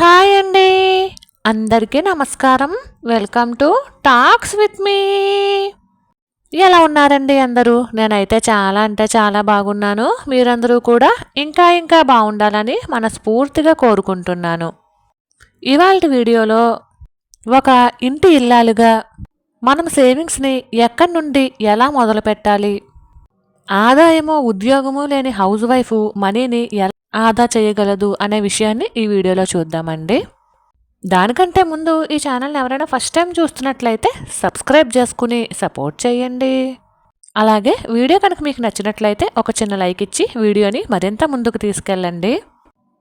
Hi అండి. అందరికీ నమస్కారం. Welcome to talks with me ఎలా ఉన్నారండి అందరూ? నేనైతే చాలా అంటే చాలా బాగున్నాను. మీరందరూ కూడా ఇంకా ఇంకా బాగుండాలని మనస్ఫూర్తిగా కోరుకుంటున్నాను. ఇవాళ వీడియోలో ఒక ఇంటి ఇల్లాలుగా మనం సేవింగ్స్ని ఎక్కడి నుండి ఎలా మొదలు పెట్టాలి ఆదాయము ఉద్యోగము లేని హౌస్ వైఫ్ మనీని ఎలా ఆదా చేయగలదు అనే విషయాన్ని ఈ వీడియోలో చూద్దామండి. దానికంటే ముందు ఈ ఛానల్ని ఎవరైనా ఫస్ట్ టైం చూస్తున్నట్లయితే సబ్స్క్రైబ్ చేసుకుని సపోర్ట్ చేయండి. అలాగే వీడియో కనుక మీకు నచ్చినట్లయితే ఒక చిన్న లైక్ ఇచ్చి వీడియోని మరింత ముందుకు తీసుకెళ్ళండి.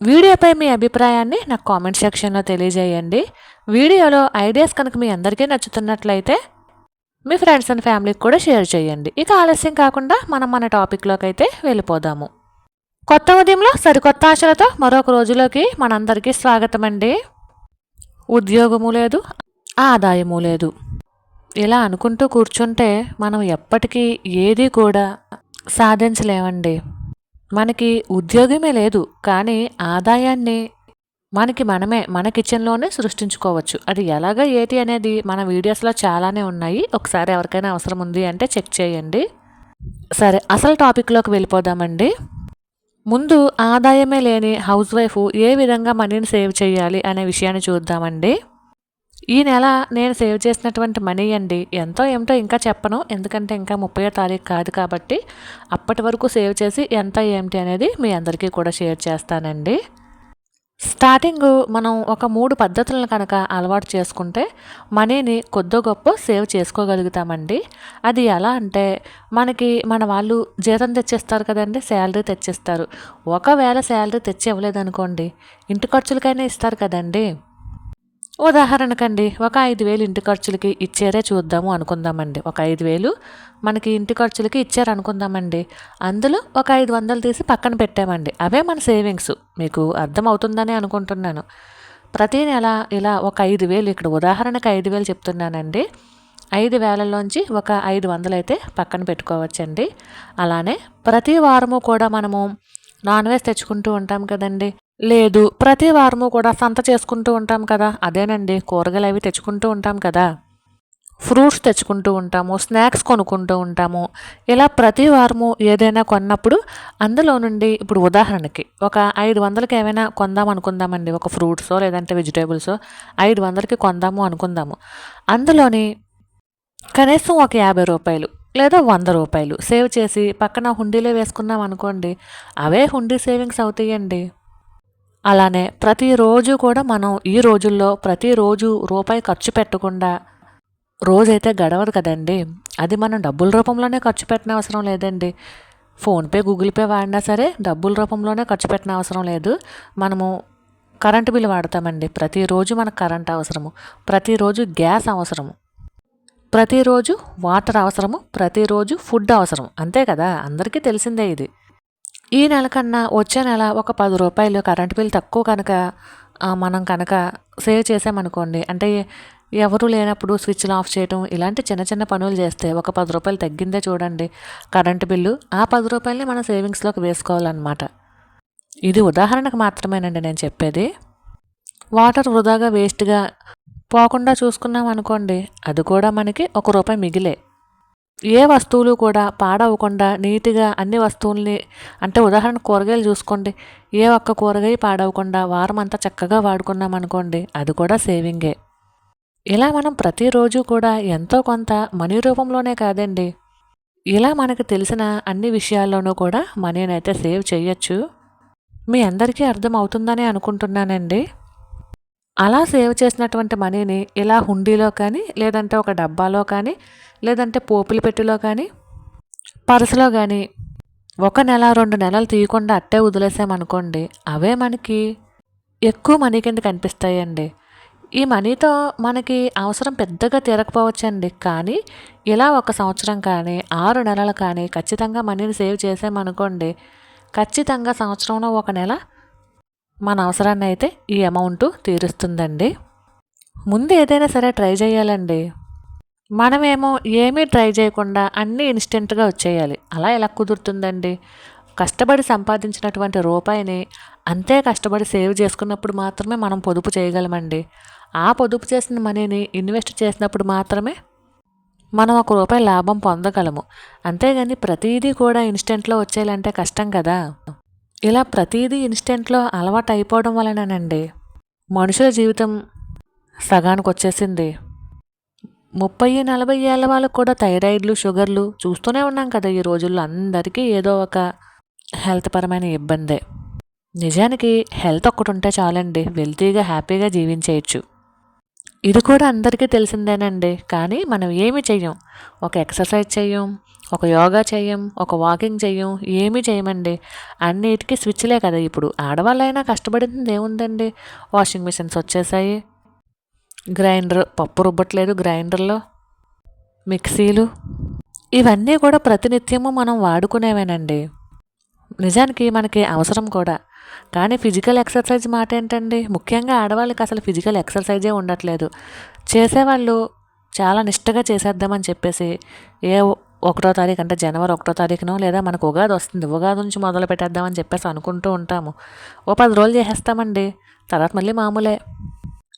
వీడియోపై మీ అభిప్రాయాన్ని నాకు కామెంట్ సెక్షన్లో తెలియజేయండి. వీడియోలో ఐడియాస్ కనుక మీ అందరికీ నచ్చుతున్నట్లయితే మీ ఫ్రెండ్స్ అండ్ ఫ్యామిలీకి కూడా షేర్ చేయండి. ఇక ఆలస్యం కాకుండా మనం మన టాపిక్లోకి అయితే వెళ్ళిపోదాము. కొత్త ఉదయంలో సరికొత్త ఆశలతో మరొక రోజులోకి మనందరికీ స్వాగతం అండి ఉద్యోగము లేదు ఆదాయము లేదు. ఇలా అనుకుంటూ కూర్చుంటే మనం ఎప్పటికీ ఏది కూడా సాధించలేమండి. మనకి ఉద్యోగమే లేదు కానీ ఆదాయాన్ని మనకి మనమే మన కిచెన్లోనే సృష్టించుకోవచ్చు. అది ఎలాగ ఏటి అనేది మన వీడియోస్లో చాలానే ఉన్నాయి. ఒకసారి ఎవరికైనా అవసరం ఉంది అంటే చెక్ చేయండి. సరే అసలు టాపిక్లోకి వెళ్ళిపోదామండి. ముందు ఆదాయమే లేని హౌస్ వైఫ్ ఏ విధంగా మనీని సేవ్ చేయాలి అనే విషయాన్ని చూద్దామండి. ఈ నెల నేను సేవ్ చేసినటువంటి మనీ అండి ఎంతో ఏమిటో ఇంకా చెప్పను. ఎందుకంటే ఇంకా ముప్పయో తారీఖు కాదు కాబట్టి అప్పటి వరకు సేవ్ చేసి ఎంత ఏమిటి అనేది మీ అందరికీ కూడా షేర్ చేస్తానండి. స్టార్టింగ్ మనం ఒక మూడు పద్ధతులను కనుక అలవాటు చేసుకుంటే మనీని కొద్దో గొప్ప సేవ్ చేసుకోగలుగుతామండి. అది ఎలా అంటే మనకి మన వాళ్ళు జీతం తెచ్చిస్తారు కదండి శాలరీ తెచ్చిస్తారు. ఒకవేళ శాలరీ తెచ్చి ఇవ్వలేదనుకోండి ఇంటి ఖర్చులకైనా ఇస్తారు కదండి. ఉదాహరణకండి ఒక ఐదు వేలు ఇంటి ఖర్చులకి ఇచ్చారే చూద్దాము అనుకుందామండి. ఒక ఐదు వేలు మనకి ఇంటి ఖర్చులకి ఇచ్చారు అనుకుందామండి అందులో ఒక ఐదు వందలు తీసి పక్కన పెట్టామండి. అవే మన సేవింగ్స్. మీకు అర్థమవుతుందని అనుకుంటున్నాను. ప్రతి నెల ఇలా ఒక ఐదు వేలు ఇక్కడ ఉదాహరణకు ఐదు వేలు చెప్తున్నానండి. ఐదు వేలలోంచి ఒక ఐదు వందలు అయితే పక్కన పెట్టుకోవచ్చండి. అలానే ప్రతి వారము కూడా మనము నాన్ వెజ్ తెచ్చుకుంటూ ఉంటాం కదండి. లేదు ప్రతి వారము కూడా సంత చేసుకుంటూ ఉంటాం కదా. అదేనండి కూరగాయలు అవి తెచ్చుకుంటూ ఉంటాం కదా. ఫ్రూట్స్ తెచ్చుకుంటూ ఉంటాము స్నాక్స్ కొనుక్కుంటూ ఉంటాము. ఇలా ప్రతి వారము ఏదైనా కొన్నప్పుడు అందులో నుండి ఇప్పుడు ఉదాహరణకి ఒక ఐదు వందలకి ఏమైనా కొందాం అనుకుందామండి. ఒక ఫ్రూట్సో లేదంటే వెజిటేబుల్సో ఐదు వందలకి కొందాము అనుకుందాము. అందులోని కనీసం ఒక యాభై రూపాయలు లేదా వంద రూపాయలు సేవ్ చేసి పక్కన హుండీలో వేసుకున్నాం అనుకోండి అవే హుండీ సేవింగ్స్ అవుతాయండి. అలానే ప్రతిరోజు కూడా మనం ఈ రోజుల్లో ప్రతిరోజు రూపాయి ఖర్చు పెట్టకుండా రోజైతే గడవదు కదండి. అది మనం డబ్బుల రూపంలోనే ఖర్చు పెట్టిన అవసరం లేదండి. ఫోన్పే గూగుల్ పే వాడినా సరే డబ్బుల రూపంలోనే ఖర్చు పెట్టిన అవసరం లేదు. మనము కరెంటు బిల్ వాడతామండి. ప్రతిరోజు మనకు కరెంట్ అవసరము. ప్రతిరోజు గ్యాస్ అవసరము. ప్రతిరోజు వాటర్ అవసరము. ప్రతిరోజు ఫుడ్ అవసరం. అంతే కదా? అందరికీ తెలిసిందే ఇది. ఈ నెల కన్నా వచ్చే నెల ఒక పది రూపాయలు కరెంట్ బిల్ తక్కువ కనుక మనం కనుక సేవ్ చేసామనుకోండి అంటే ఎవరు లేనప్పుడు స్విచ్లు ఆఫ్ చేయడం ఇలాంటి చిన్న చిన్న పనులు చేస్తే ఒక పది రూపాయలు తగ్గిందే చూడండి. కరెంటు బిల్లు ఆ పది రూపాయలని మన సేవింగ్స్లోకి వేసుకోవాలన్నమాట. ఇది ఉదాహరణకు మాత్రమేనండి నేను చెప్పేది. వాటర్ వృధాగా వేస్ట్గా పోకుండా చూసుకున్నాం అనుకోండి అది కూడా మనకి ఒక రూపాయి మిగిలే. ఏ వస్తువులు కూడా పాడవకుండా నీట్గా అన్ని వస్తువుల్ని అంటే ఉదాహరణ కూరగాయలు చూసుకోండి. ఏ ఒక్క కూరగాయ పాడవకుండా వారం అంతా చక్కగా వాడుకున్నాం అనుకోండి అది కూడా సేవింగే. ఇలా మనం ప్రతిరోజు కూడా ఎంతో కొంత మనీ రూపంలోనే కాదండి. ఇలా మనకు తెలిసిన అన్ని విషయాల్లోనూ కూడా మనీనైతే సేవ్ చేయొచ్చు. మీ అందరికీ అర్థం అవుతుందని అనుకుంటున్నానండి. అలా సేవ్ చేసినటువంటి మనీని ఇలా హుండీలో కానీ లేదంటే ఒక డబ్బాలో కానీ లేదంటే పోపులు పెట్టిలో కానీ పర్సులో కానీ ఒక నెల రెండు నెలలు తీయకుండా అట్టే వదిలేసామనుకోండి అవే మనకి ఎక్కువ మనీ కింద కనిపిస్తాయండి ఈ మనీతో మనకి అవసరం పెద్దగా తీరకపోవచ్చండి. కానీ ఇలా ఒక సంవత్సరం కానీ ఆరు నెలలు కానీ ఖచ్చితంగా మనీని సేవ్ చేసామనుకోండి ఖచ్చితంగా సంవత్సరంలో ఒక నెల మన అవసరాన్ని అయితే ఈ అమౌంట్ తీరుస్తుందండి. ముందు ఏదైనా సరే ట్రై చేయాలండి. మనమేమో ఏమీ ట్రై చేయకుండా అన్నీ ఇన్స్టెంట్గా వచ్చేయాలి. అలా ఎలా కుదురుతుందండి? కష్టపడి సంపాదించినటువంటి రూపాయిని అంతే కష్టపడి సేవ్ చేసుకున్నప్పుడు మాత్రమే మనం పొదుపు చేయగలమండి. ఆ పొదుపు చేసిన మనీని ఇన్వెస్ట్ చేసినప్పుడు మాత్రమే మనం ఒక రూపాయి లాభం పొందగలము. అంతేగాని ప్రతిదీ కూడా ఇన్స్టెంట్లో వచ్చేయాలంటే కష్టం కదా. ఇలా ప్రతిదీ ఇన్స్టెంట్లో అలవాటు అయిపోవడం వలననండి. మనుషుల జీవితం సగానికి వచ్చేసింది ముప్పై నలభై ఏళ్ళ వాళ్ళకు కూడా థైరాయిడ్లు షుగర్లు చూస్తూనే ఉన్నాం కదా ఈ రోజుల్లో. అందరికీ ఏదో ఒక హెల్త్ పరమైన ఇబ్బందే. నిజానికి హెల్త్ ఒక్కటి ఉంటే చాలండి. వెల్తీగా హ్యాపీగా జీవించేయచ్చు. ఇది కూడా అందరికీ తెలిసిందేనండి. కానీ మనం ఏమి చెయ్యం? ఒక ఎక్సర్సైజ్ చెయ్యం ఒక యోగా చేయం ఒక వాకింగ్ చేయం ఏమీ చేయమండి. అన్నిటికీ స్విచ్లే కదా ఇప్పుడు. ఆడవాళ్ళైనా కష్టపడింది ఏముందండి? వాషింగ్ మిషన్స్ వచ్చేసాయి. గ్రైండర్ పప్పు రుబ్బట్లేదు గ్రైండర్లో. మిక్సీలు. ఇవన్నీ కూడా ప్రతినిత్యము మనం వాడుకునేవేనండి. నిజానికి మనకి అవసరం కూడా. కానీ ఫిజికల్ ఎక్సర్సైజ్ మాట ఏంటండి? ముఖ్యంగా ఆడవాళ్ళకి అసలు ఫిజికల్ ఎక్సర్సైజే ఉండట్లేదు. చేసేవాళ్ళు చాలా నిష్టగా చేసేద్దామని చెప్పేసి ఏ ఒకటో తారీఖు అంటే జనవరి ఒకటో తారీఖునో లేదా మనకు ఉగాది వస్తుంది. ఉగాది నుంచి మొదలు పెట్టేద్దామని చెప్పేసి అనుకుంటూ ఉంటాము. ఓ పది రోజులు చేసేస్తామండి. తర్వాత మళ్ళీ మామూలే.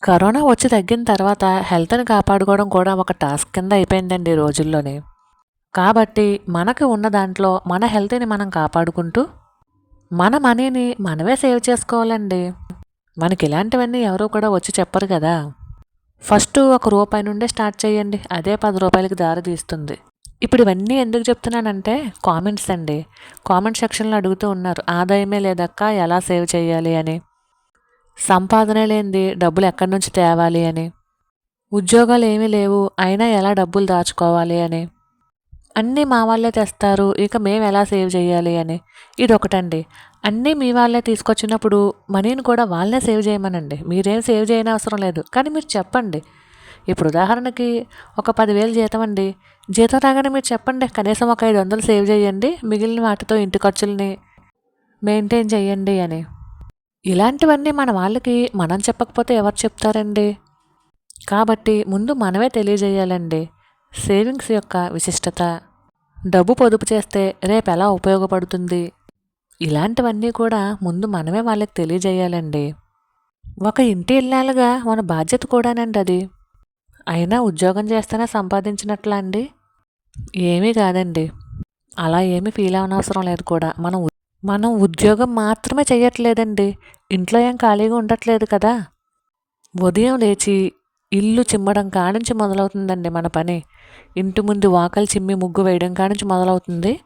కరోనా వచ్చి తగ్గిన తర్వాత హెల్త్ని కాపాడుకోవడం కూడా ఒక టాస్క్ కింద అయిపోయిందండి ఈ రోజుల్లోనే. కాబట్టి మనకు ఉన్న దాంట్లో మన హెల్త్ని మనం కాపాడుకుంటూ మన మనీని మనమే సేవ్ చేసుకోవాలండి. మనకి ఇలాంటివన్నీ ఎవరూ కూడా వచ్చి చెప్పరు కదా. ఫస్ట్ ఒక రూపాయి నుండే స్టార్ట్ చేయండి. అదే పది రూపాయలకి దారి తీస్తుంది. ఇప్పుడు ఇవన్నీ ఎందుకు చెప్తున్నానంటే కామెంట్స్ అండి. కామెంట్ సెక్షన్లో అడుగుతూ ఉన్నారు ఆదాయమే లేదక్క ఎలా సేవ్ చేయాలి అని? సంపాదన లేనిది డబ్బులు ఎక్కడి నుంచి తేవాలి అని? ఉద్యోగాలు ఏమీ లేవు అయినా ఎలా డబ్బులు దాచుకోవాలి అని? అన్నీ మా వాళ్ళే తెస్తారు ఇక మేము ఎలా సేవ్ చేయాలి అని? ఇది ఒకటండి అన్నీ మీ వాళ్ళే తీసుకొచ్చినప్పుడు మనీని కూడా వాళ్ళే సేవ్ చేయమనండి. మీరేం సేవ్ చేయని అవసరం లేదు. కానీ మీరు చెప్పండి ఇప్పుడు ఉదాహరణకి ఒక పదివేలు జీతం అండి జీతం రాగానే మీరు చెప్పండి. కనీసం ఒక ఐదు వందలు సేవ్ చేయండి. మిగిలిన వాటితో ఇంటి ఖర్చుల్ని మెయింటైన్ చేయండి అని. ఇలాంటివన్నీ మన వాళ్ళకి మనం చెప్పకపోతే ఎవరు చెప్తారండి? కాబట్టి ముందు మనమే తెలియజేయాలండి. సేవింగ్స్ యొక్క విశిష్టత. డబ్బు పొదుపు చేస్తే రేపు ఎలా ఉపయోగపడుతుంది? ఇలాంటివన్నీ కూడా ముందు మనమే వాళ్ళకి తెలియజేయాలండి. ఒక ఇంటి ఇల్లాలుగా మన బాధ్యత కూడానండి అది. అయినా ఉద్యోగం చేస్తేనే సంపాదించినట్లా అండి ఏమీ కాదండి. అలా ఏమీ ఫీల్ అవనవసరం లేదు కూడా. మనం మనం ఉద్యోగం మాత్రమే చేయట్లేదండి ఇంట్లో ఏం ఖాళీగా ఉండట్లేదు కదా. ఉదయం లేచి ఇల్లు చిమ్మడం కానుంచి మొదలవుతుందండి మన పని. ఇంటి ముందు వాకలు చిమ్మి ముగ్గు వేయడం కానుంచి మొదలవుతుంది.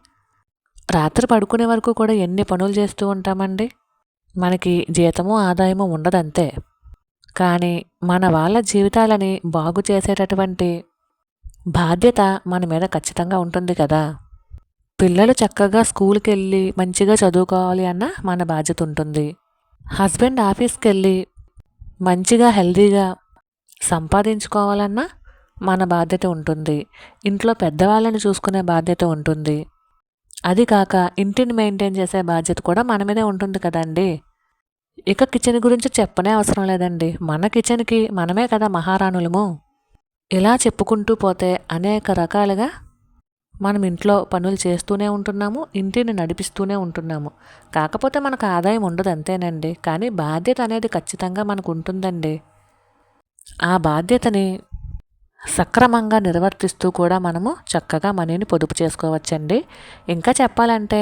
రాత్రి పడుకునే వరకు కూడా ఎన్ని పనులు చేస్తూ ఉంటామండి. మనకి జీతము ఆదాయము ఉండదంతే. కానీ మన వాళ్ళ జీవితాలని బాగు చేసేటటువంటి బాధ్యత మన మీద ఖచ్చితంగా ఉంటుంది కదా. పిల్లలు చక్కగా స్కూల్కి వెళ్ళి మంచిగా చదువుకోవాలి అన్న మన బాధ్యత ఉంటుంది. హస్బెండ్ ఆఫీస్కి వెళ్ళి మంచిగా హెల్తీగా సంపాదించుకోవాలన్నా మన బాధ్యత ఉంటుంది. ఇంట్లో పెద్దవాళ్ళని చూసుకునే బాధ్యత ఉంటుంది. అది కాక ఇంటిని మెయింటైన్ చేసే బాధ్యత కూడా మన మీదే ఉంటుంది కదండి. ఇక కిచెన్ గురించి చెప్పనే అవసరం లేదండి. మన కిచెన్కి మనమే కదా మహారాణులము. ఇలా చెప్పుకుంటూ పోతే అనేక రకాలుగా మనం ఇంట్లో పనులు చేస్తూనే ఉంటున్నాము ఇంటిని నడిపిస్తూనే ఉంటున్నాము. కాకపోతే మనకు ఆదాయం ఉండదు అంతేనండి. కానీ బాధ్యత అనేది ఖచ్చితంగా మనకు ఉంటుందండి. ఆ బాధ్యతని సక్రమంగా నిర్వర్తిస్తూ కూడా మనము చక్కగా మనీని పొదుపు చేసుకోవచ్చండి. ఇంకా చెప్పాలంటే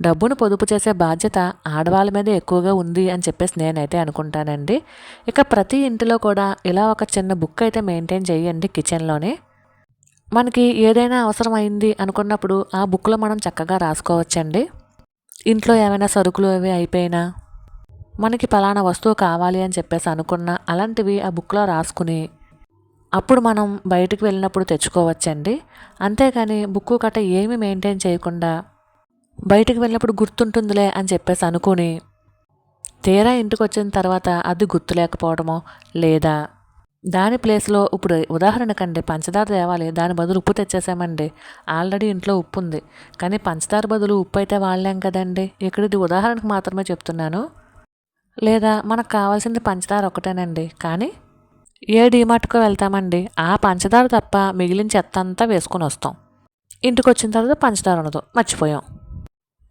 డబ్బును పొదుపు చేసే బాధ్యత ఆడవాళ్ళ మీద ఎక్కువగా ఉంది అని చెప్పేసి నేనైతే అనుకుంటానండి. ఇక ప్రతి ఇంటిలో కూడా ఇలా ఒక చిన్న బుక్ అయితే మెయింటైన్ చేయండి కిచెన్లోనే. మనకి ఏదైనా అవసరం అయింది అనుకున్నప్పుడు ఆ బుక్లో మనం చక్కగా రాసుకోవచ్చండి. ఇంట్లో ఏమైనా సరుకులు అవి అయిపోయినా మనకి పలానా వస్తువు కావాలి అని చెప్పేసి అనుకున్న అలాంటివి ఆ బుక్లో రాసుకుని అప్పుడు మనం బయటకు వెళ్ళినప్పుడు తెచ్చుకోవచ్చండి. అంతేకాని బుక్కు కట్ట ఏమి మెయింటైన్ చేయకుండా బయటికి వెళ్ళినప్పుడు గుర్తుంటుందిలే అని చెప్పేసి అనుకుని తీరా ఇంటికి వచ్చిన తర్వాత అది గుర్తు లేకపోవడమో లేదా? దాని ప్లేస్లో ఇప్పుడు ఉదాహరణకండి పంచదార తేవాలి దాని బదులు ఉప్పు తెచ్చేసామండి. ఆల్రెడీ ఇంట్లో ఉప్పు ఉంది. కానీ పంచదార బదులు ఉప్పు అయితే వాడలేం కదండి. ఇక్కడ ఇది ఉదాహరణకు మాత్రమే చెప్తున్నాను. లేదా మనకు కావాల్సింది పంచదార ఒకటేనండి కానీ ఏ డీమార్ట్కు వెళ్తామండి ఆ పంచదార తప్ప మిగిలిన చెత్త అంతా వేసుకొని వస్తాం. ఇంటికి వచ్చిన తర్వాత పంచదార ఉండదు మర్చిపోయాం.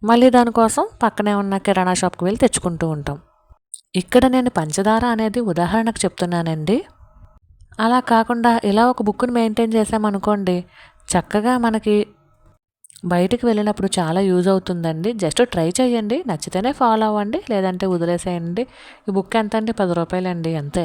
మళ్ళీ దానికోసం పక్కనే ఉన్న కిరాణా షాప్కి వెళ్ళి తెచ్చుకుంటూ ఉంటాం. ఇక్కడ నేను పంచదార అనేది ఉదాహరణకు చెప్తున్నానండి. అలా కాకుండా ఇలా ఒక బుక్ని మెయింటైన్ చేసామనుకోండి చక్కగా మనకి బయటికి వెళ్ళినప్పుడు చాలా యూజ్ అవుతుందండి. జస్ట్ ట్రై చేయండి నచ్చితేనే ఫాలో అవ్వండి లేదంటే వదిలేసేయండి. ఈ బుక్ ఎంత అండి పది రూపాయలండి అంతే.